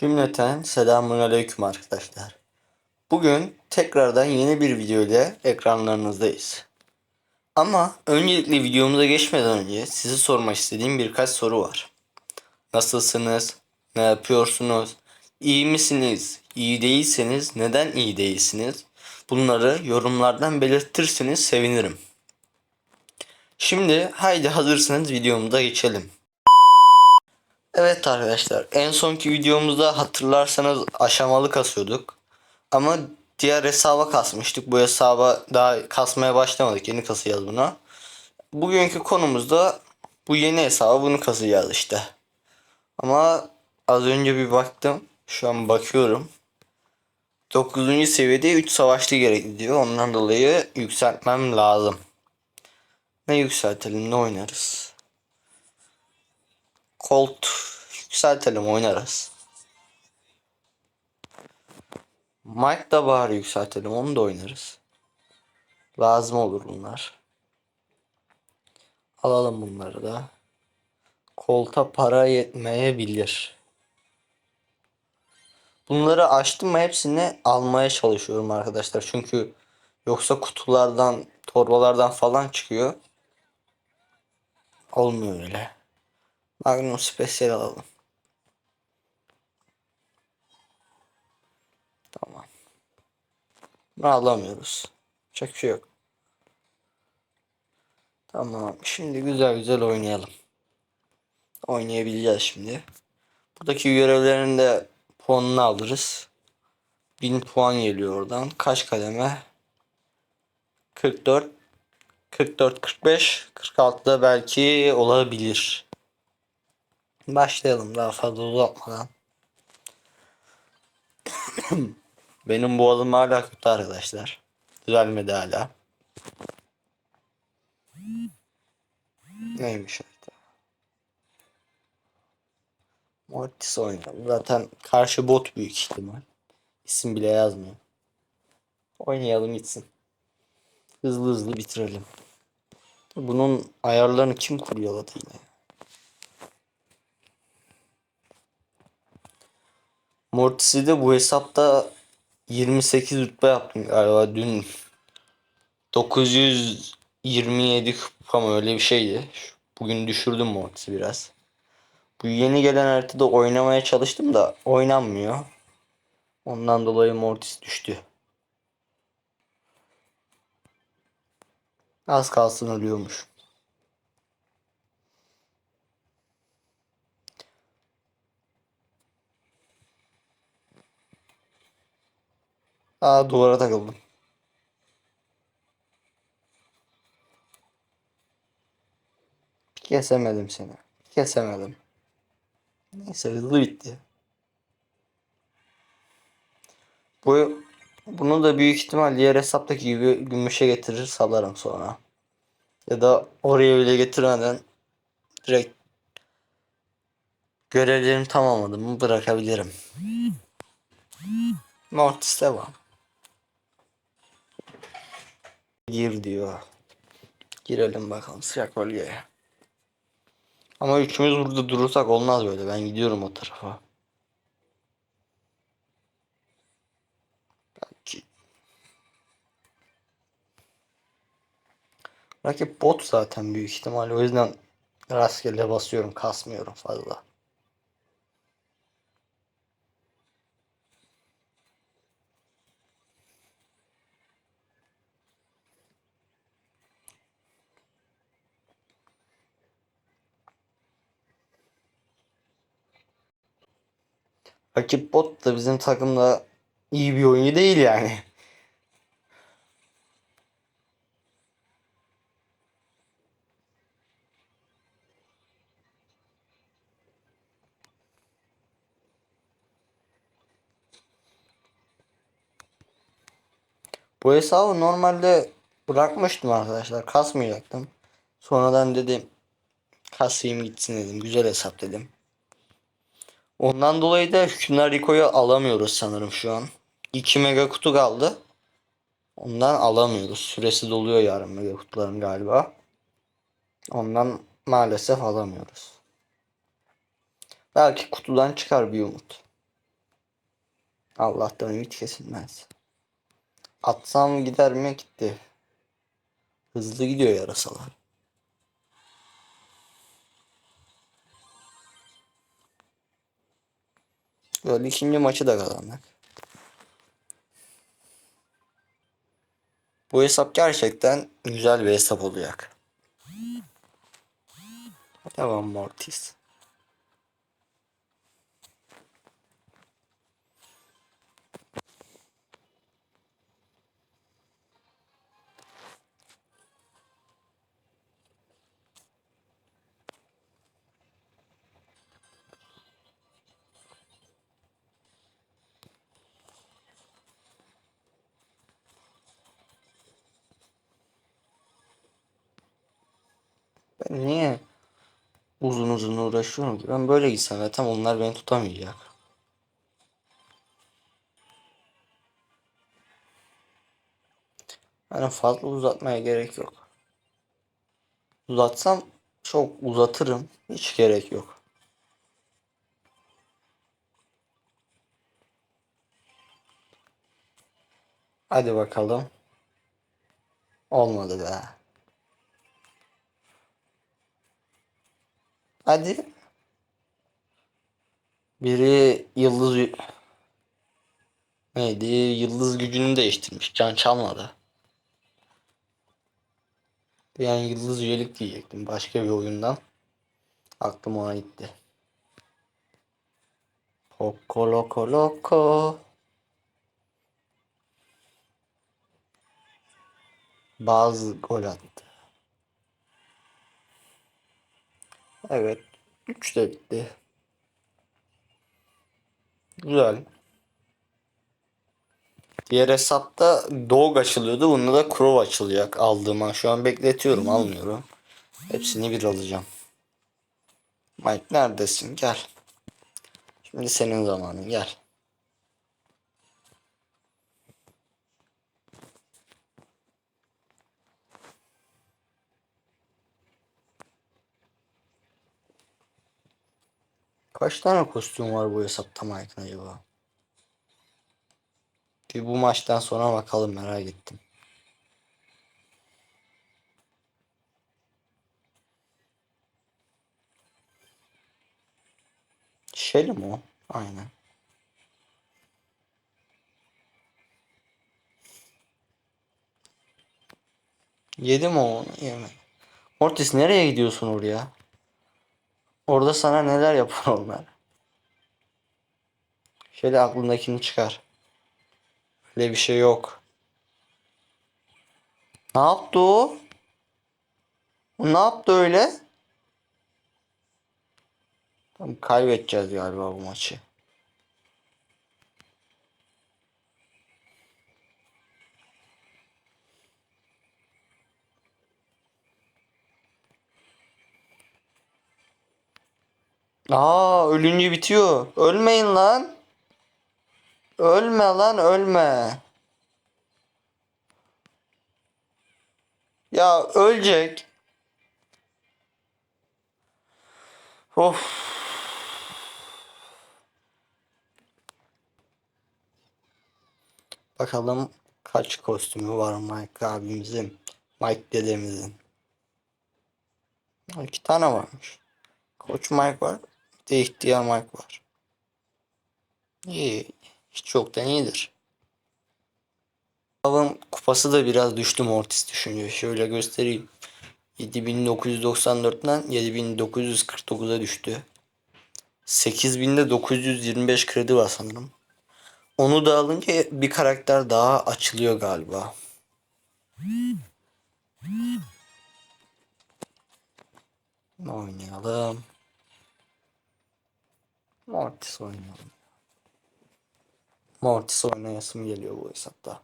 Cümleten selamun aleyküm arkadaşlar. Bugün tekrardan yeni bir video ile ekranlarınızdayız. Ama öncelikle videomuza geçmeden önce size sormak istediğim birkaç soru var. Nasılsınız? Ne yapıyorsunuz? İyi misiniz? İyi değilseniz neden iyi değilsiniz? Bunları yorumlardan belirtirseniz sevinirim. Şimdi haydi hazırsanız videomuza geçelim. Evet arkadaşlar en sonki videomuzda hatırlarsanız aşamalı kasıyorduk. Ama diğer hesaba kasmıştık. Bu hesaba daha kasmaya başlamadık. Yeni kasacağız bunu. Bugünkü konumuzda bu yeni hesaba bunu kasacağız işte. Ama az önce bir baktım. Şu an bakıyorum. 9. seviyede 3 savaşlı gerekli diyor. Ondan dolayı yükseltmem lazım. Ne yükseltelim ne oynarız? Colt yükseltelim oynarız. Mike da bari yükseltelim onu da oynarız. Lazım olur bunlar. Alalım bunları da. Kolta para yetmeyebilir. Bunları açtım mı hepsini almaya çalışıyorum arkadaşlar. Çünkü yoksa kutulardan, torbalardan falan çıkıyor. Olmuyor öyle. Magnum Special alalım. Tamam. Bunu alamıyoruz. Çok şey yok. Tamam. Şimdi güzel güzel oynayalım. Oynayabileceğiz şimdi. Buradaki görevlerin de puanını alırız. 1000 puan geliyor oradan. Kaç kademe? 44 44 45 46'da belki olabilir. Başlayalım daha fazla uzatmadan. Benim boğazım hala kötü arkadaşlar. Düzelmedi hala. Neymiş orada? Mortis oynayalım. Zaten karşı bot büyük ihtimal. İsim bile yazmıyor. Oynayalım gitsin. Hızlı hızlı bitirelim. Bunun ayarlarını kim kuruyorladı yine? Mortis'i de bu hesapta 28 rütbe yaptım galiba dün 927 kupa mı öyle bir şeydi. Bugün düşürdüm Mortis'i biraz. Bu yeni gelen haritada oynamaya çalıştım da oynanmıyor. Ondan dolayı Mortis düştü. Az kalsın ölüyormuş. Aa duvara takıldım. Kesemedim seni. Kesemedim. Neyse hızlı bitti. Bu bunu da büyük ihtimal diğer hesaptaki gibi gümüşe getirir salarım sonra. Ya da oraya bile getirmeden direkt görevlerimi tamamladım bırakabilirim. Mortis devam. Gir diyor. Girelim bakalım sıcak bölgeye. Ama üçümüz burada durursak olmaz böyle. Ben gidiyorum o tarafa. Belki. Rakip bot zaten büyük ihtimal. O yüzden rastgele basıyorum. Kasmıyorum fazla. Rakip bot da bizim takımda iyi bir oyuncu değil yani. Bu hesabı normalde bırakmıştım arkadaşlar. Kasmayacaktım. Sonradan dedim kasayım gitsin dedim. Güzel hesap dedim. Ondan dolayı da Hükümler Rico'yu alamıyoruz sanırım şu an. 2 mega kutu kaldı. Ondan alamıyoruz. Süresi doluyor yarın mega kutuların galiba. Ondan maalesef alamıyoruz. Belki kutudan çıkar bir umut. Allah'tan ümit kesilmez. Atsam gider mi? Gitti. Hızlı gidiyor yarasalar. Böyle ikinci maçı da kazandık. Bu hesap gerçekten güzel bir hesap olacak. Devam Mortis. Niye uzun uzun uğraşıyorum ki? Ben böyle gitsem zaten onlar beni tutamayacak. Yani fazla uzatmaya gerek yok. Uzatsam çok uzatırım. Hiç gerek yok. Hadi bakalım. Olmadı be. Hadi. Biri yıldız neydi? Yıldız gücünü değiştirmiş. Can çalmadı. Yani yıldız üyelik diyecektim başka bir oyundan. Aklım ona gitti. Poco loco loco. Bazı gol attı. Evet. 3 de bitti. Güzel. Diğer hesapta Dog açılıyordu. Bunda da Crow açılacak aldığım an. Şu an bekletiyorum almıyorum. Hepsini bir alacağım. Mike neredesin? Gel. Şimdi senin zamanın gel. Kaç tane kostüm var bu hesapta Mike'ın acaba? Bir bu maçtan sonra bakalım merak ettim. Shelly mi o? Aynen. Yedi mi o? Yemedi. Mortis nereye gidiyorsun oraya? Orada sana neler yapar onlar? Şöyle aklındakini çıkar. Öyle bir şey yok. Ne yaptı o? O ne yaptı öyle? Tamam, kaybedeceğiz galiba bu maçı. Aa ölünce bitiyor. Ölmeyin lan. Ölme lan ölme. Ya ölecek. Of. Bakalım kaç kostümü var Mike abimizin. Mike dedemizin. İki tane varmış. Koç Mike var. İhtiyar Mike var. İyi. Hiç yoktan iyidir. Avın kupası da biraz düştü Mortis düşünüyor. Şöyle göstereyim. 7994'ten 7949'a düştü. 8000'de 925 kredi var sanırım. Onu da alınca bir karakter daha açılıyor galiba. Oynayalım. Mortis oynayalım. Mortis oynayasım geliyor bu hesapta.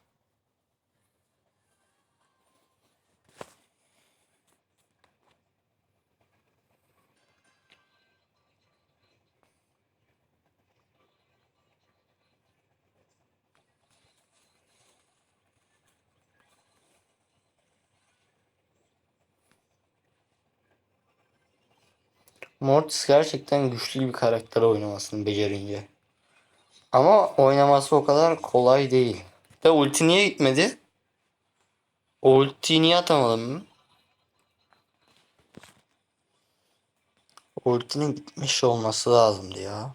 Mortis gerçekten güçlü bir karakter oynamasını becerince. Ama oynaması o kadar kolay değil. Ve ulti niye gitmedi? O ultiyi niye atamadım mı? Ultinin gitmiş olması lazımdı ya.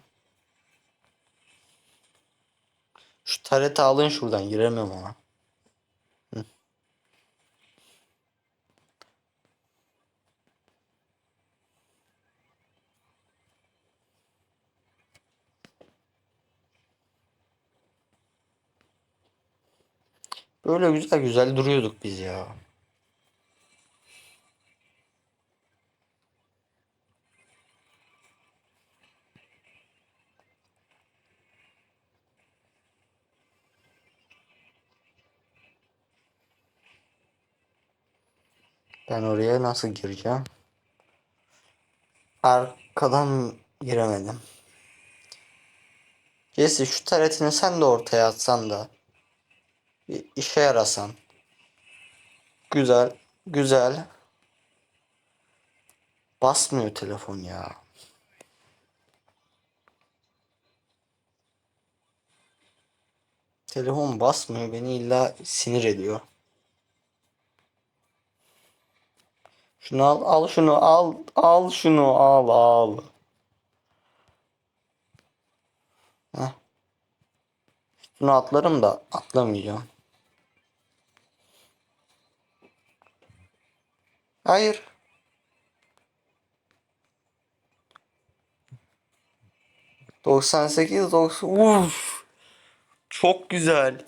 Şu tareti alın şuradan giremem ona. Böyle güzel güzel duruyorduk biz ya. Ben oraya nasıl gireceğim? Arkadan giremedim. Jesse şu taretini sen de ortaya atsan da bir işe yarasan. Güzel, güzel. Basmıyor telefon ya. Telefon basmıyor beni illa sinir ediyor. Şunu al, al şunu, al, al şunu, al, al. Heh. Şunu atlarım da atlamayacağım. Hayır. Doksan sekiz, doksan. Uf. Çok güzel.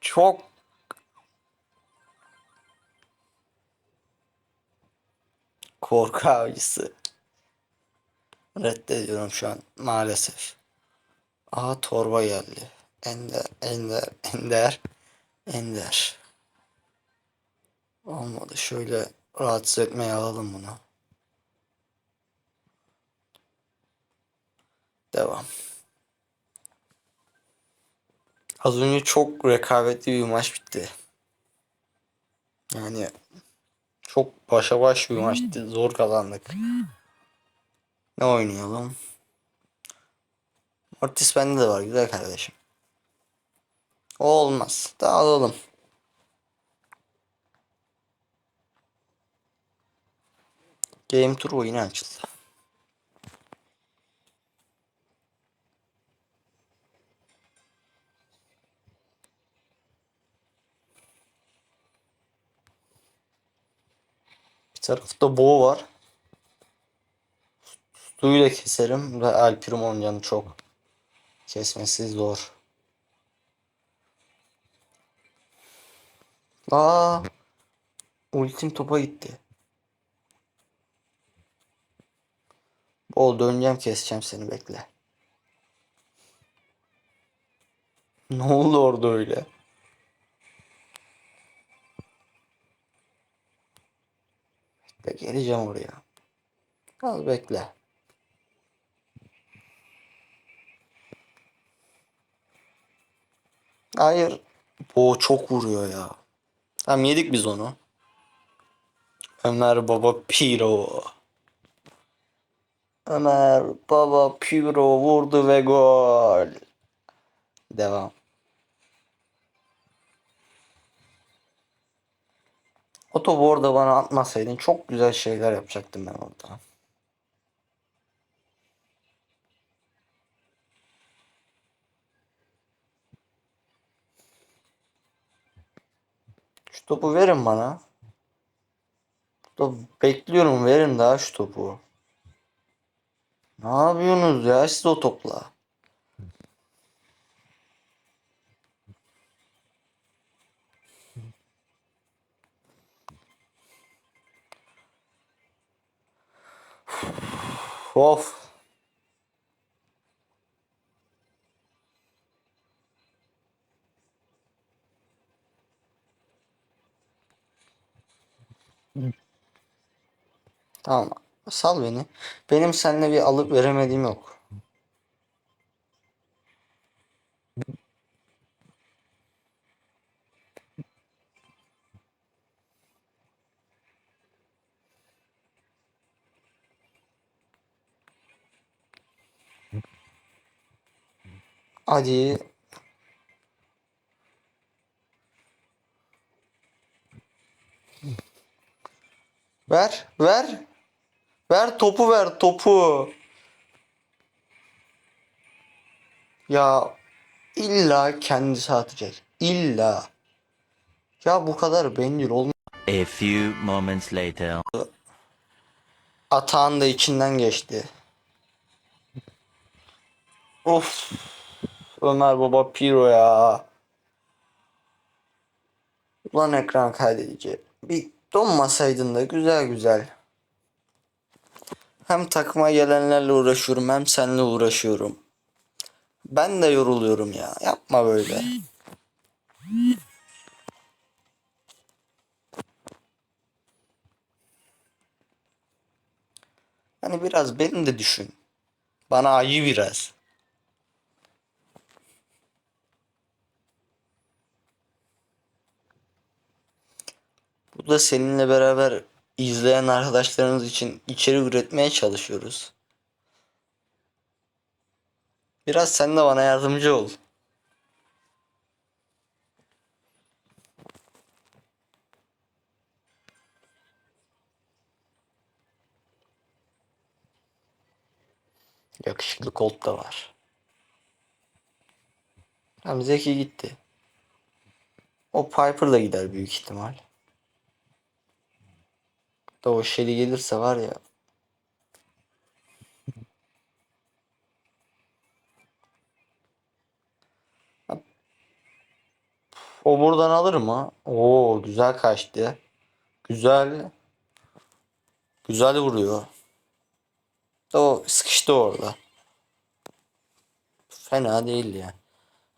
Çok korku avcısı. Reddediyorum şu an maalesef. Aha torba geldi. Ender, Ender, Ender, Ender. Olmadı. Şöyle rahatsız etmeye alalım bunu. Devam. Az önce çok rekabetli bir maç bitti. Yani çok başa baş bir maçtı. Zor kazandık. Ne oynayalım? Mortis bende de var güzel kardeşim. O olmaz. Dağılalım. Game Tour oyunu açıldı. Bir tarafta Bo var. Suyla keserim ve Alpirim onun canı çok. Kesmesi zor. Aa, ultim topa gitti. Bol döneceğim keseceğim seni bekle. Ne oldu orada öyle? Bekle geleceğim oraya. Az bekle. Hayır. O çok vuruyor ya. Tamam yedik biz onu. Ömer Baba Piro. Ömer Baba Piro vurdu ve gol. Devam. O topu orada bana atmasaydın çok güzel şeyler yapacaktım ben orada. Şu topu verin bana. Topu bekliyorum verin daha şu topu. Ne yapıyorsunuz ya siz o topla? Of. Tamam. Sal beni. Benim seninle bir alıp veremediğim yok. Hadi. Ver, ver. Ver topu ver topu. Ya illa kendisi atacak. İlla. Ya bu kadar bencil olma. A few moments later. Atağın da içinden geçti. Of. Ömer Baba Piro ya. Ulan ekran kaydedici. Bir donmasaydın da güzel güzel. Hem takıma gelenlerle uğraşıyorum hem seninle uğraşıyorum. Ben de yoruluyorum ya. Yapma böyle. Hani biraz beni de düşün. Bana acı biraz. Bu da seninle beraber izleyen arkadaşlarımız için içerik üretmeye çalışıyoruz. Biraz sen de bana yardımcı ol. Yakışıklı Colt da var. Tamam Zeki gitti. O Piper da gider büyük ihtimal. Da o Shelly gelirse var ya. O buradan alır mı? Oo güzel kaçtı. Güzel. Güzel vuruyor. O sıkıştı orada. Fena değil yani.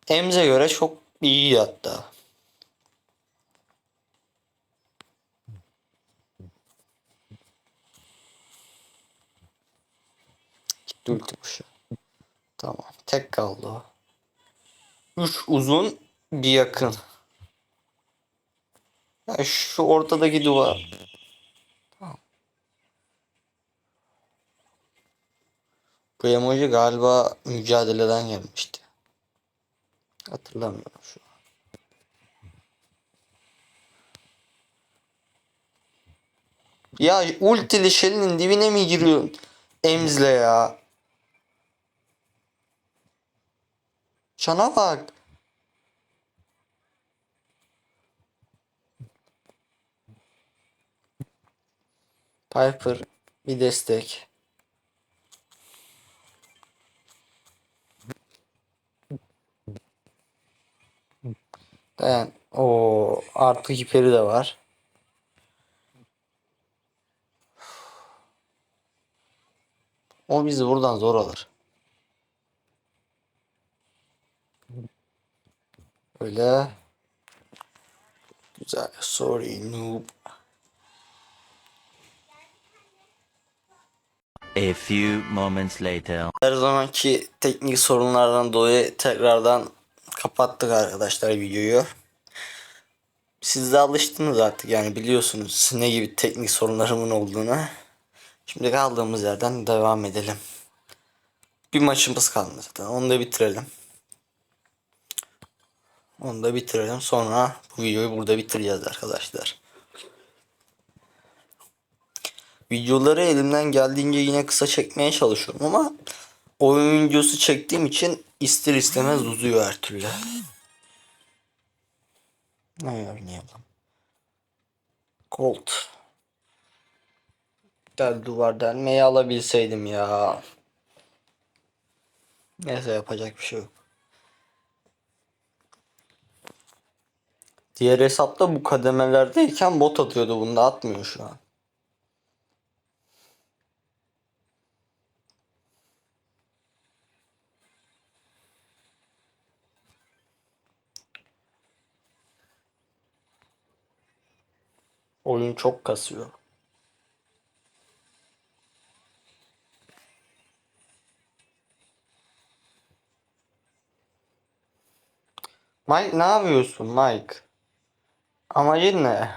Emze göre çok iyi hatta. Ulti kuşu. Tamam. Tek kaldı o. Üç uzun bir yakın. Ya şu ortadaki duvar. Tamam. Bu emoji galiba mücadeleden gelmişti. Hatırlamıyorum şu an. Ya ultili Shelly'nin dibine mi giriyorsun? Emzle ya. Şana bak. Piper bir destek. Dayan. O artı hiperi de var. O bizi buradan zor alır. Öyle. Güzel. Sorry noob. A few moments later. Her zamanki teknik sorunlardan dolayı tekrardan kapattık arkadaşlar videoyu. Siz de alıştınız artık yani biliyorsunuz ne gibi teknik sorunlarımın olduğunu. Şimdi kaldığımız yerden devam edelim. Bir maçımız kaldı zaten. Onu da bitirelim. Onu da bitirelim. Sonra bu videoyu burada bitireceğiz arkadaşlar. Videoları elimden geldiğince yine kısa çekmeye çalışıyorum ama oyun videosu çektiğim için ister istemez uzuyor her türlü. Ne oynayalım? Colt. Del duvar delmeyi alabilseydim ya. Neyse yapacak bir şey yok. Diğer hesapta bu kademelerdeyken bot atıyordu. Bunda atmıyor şu an. Oyun çok kasıyor. Mike ne yapıyorsun Mike? Amacın ne?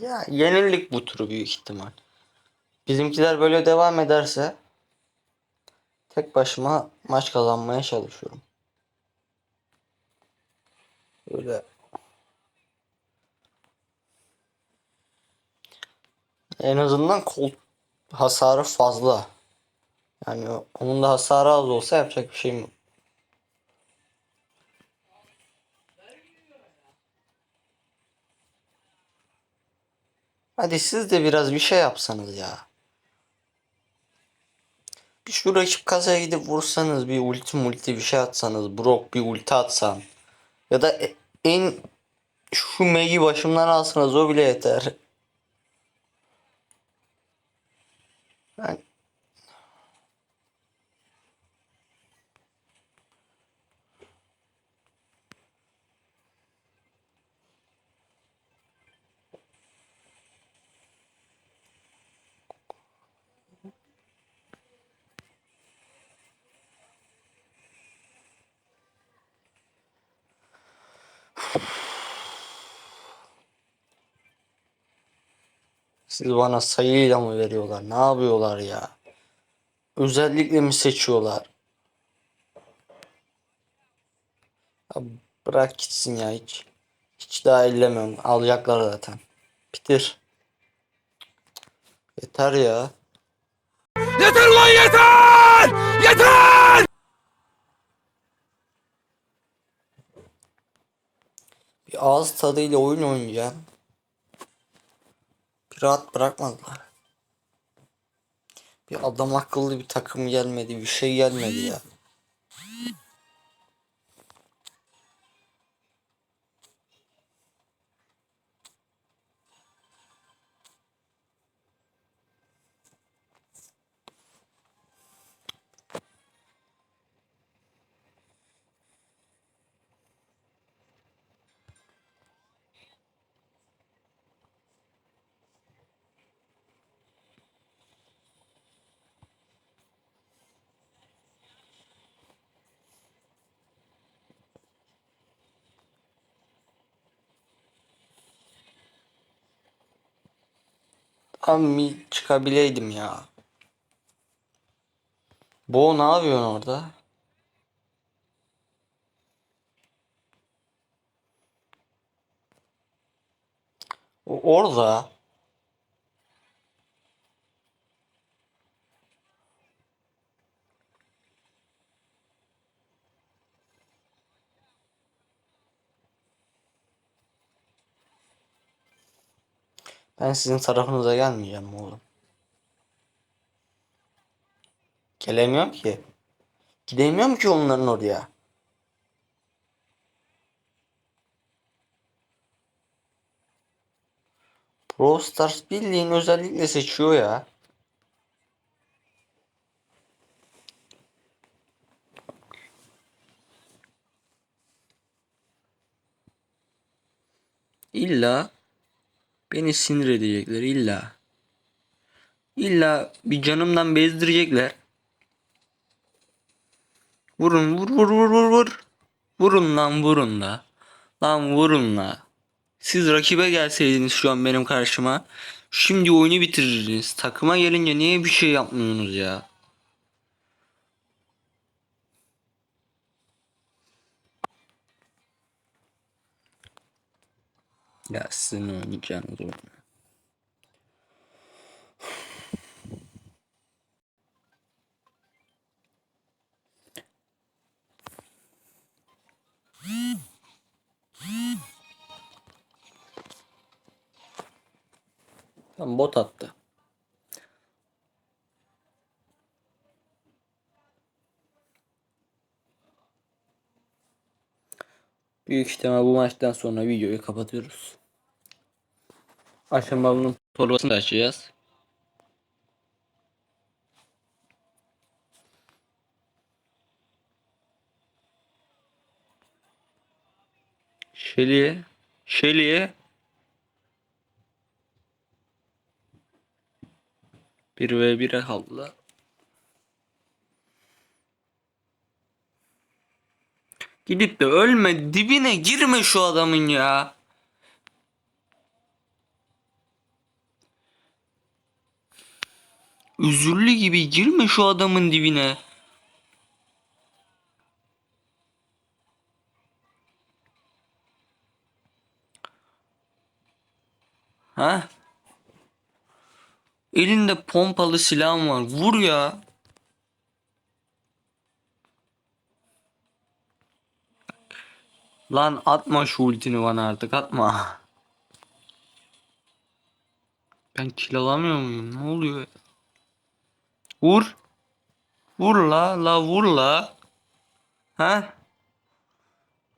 Ya yenildik bu turu büyük ihtimal. Bizimkiler böyle devam ederse tek başıma maç kazanmaya çalışıyorum. Böyle en azından kol hasarı fazla. Yani onun da hasarı az olsa yapacak bir şeyim yok. Hadi siz de biraz bir şey yapsanız ya. Bir şu rakip kasaya gidip vursanız bir ulti multi bir şey atsanız Brock bir ulti atsan ya da e- en şu Meg'i başımdan alsanız o bile yeter. Ben siz bana sayıyla mı veriyorlar? Ne yapıyorlar ya? Özellikle mi seçiyorlar? Ya bırak gitsin ya hiç. Hiç daha ellemiyorum. Alacaklar zaten. Bitir. Yeter ya. Yeter ulan yeter! Yeter! Bir ağız tadıyla oyun oynayacağım. Rahat bırakmadılar. Bir adam akıllı bir takım gelmedi. Bir şey gelmedi ya. Tam bir çıkabileydim ya. Bo ne yapıyorsun orada? Orada. Ben sizin tarafınıza gelmeyeceğim oğlum. Gelemiyorum ki. Gidemiyorum ki onların oraya. Brawl Stars bildiğin özellikle seçiyor ya. İlla beni sinir edecekler illa. İlla bir canımdan bezdirecekler. Vurun vur vur vur vur vur. Vurun lan vurun la. Lan vurun la. Siz rakibe gelseydiniz şu an benim karşıma. Şimdi oyunu bitirirdiniz. Takıma gelince niye bir şey yapmıyorsunuz ya? Ya sizin oynayacağınız oyun. Tam bot attı. Büyük ihtimal bu maçtan sonra videoyu kapatıyoruz. Aşamalı'nın torbasını da açacağız. Şeli'ye Şeli'ye Bir ve 1'e kaldılar. Gidip de ölme dibine girme şu adamın ya. Üzürlü gibi girme şu adamın dibine. Ha? Elinde pompalı silahın var. Vur ya. Lan atma şu ultini bana artık atma. Ben kill alamıyor muyum? Ne oluyor? Vur. Vur la la vur la. Ha?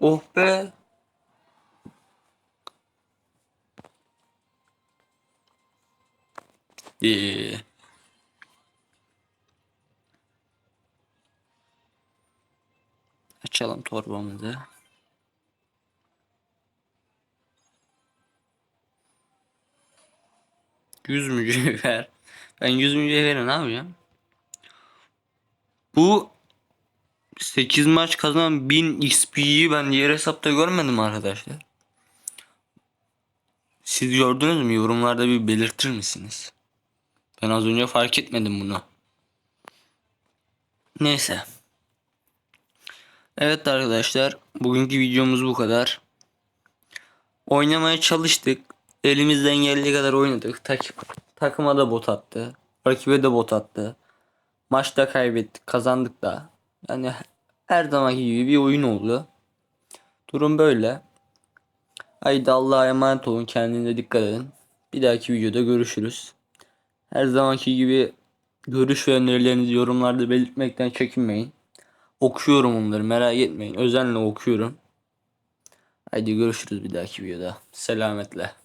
Oh be. İyi. Açalım torbamızı. Yüz mücevher. Ben yüz mücevheri ne yapacağım? Bu 8 maç kazanan 1000 XP'yi ben diğer hesapta görmedim arkadaşlar. Siz gördünüz mü? Yorumlarda bir belirtir misiniz? Ben az önce fark etmedim bunu. Neyse. Evet arkadaşlar. Bugünkü videomuz bu kadar. Oynamaya çalıştık. Elimizden geldiği kadar oynadık. Tak takıma da bot attı. Rakibe de bot attı. Maçta kaybettik. Kazandık da. Yani her zamanki gibi bir oyun oldu. Durum böyle. Haydi Allah'a emanet olun. Kendinize dikkat edin. Bir dahaki videoda görüşürüz. Her zamanki gibi görüş ve önerilerinizi yorumlarda belirtmekten çekinmeyin. Okuyorum onları merak etmeyin. Özenle okuyorum. Haydi görüşürüz bir dahaki videoda. Selametle.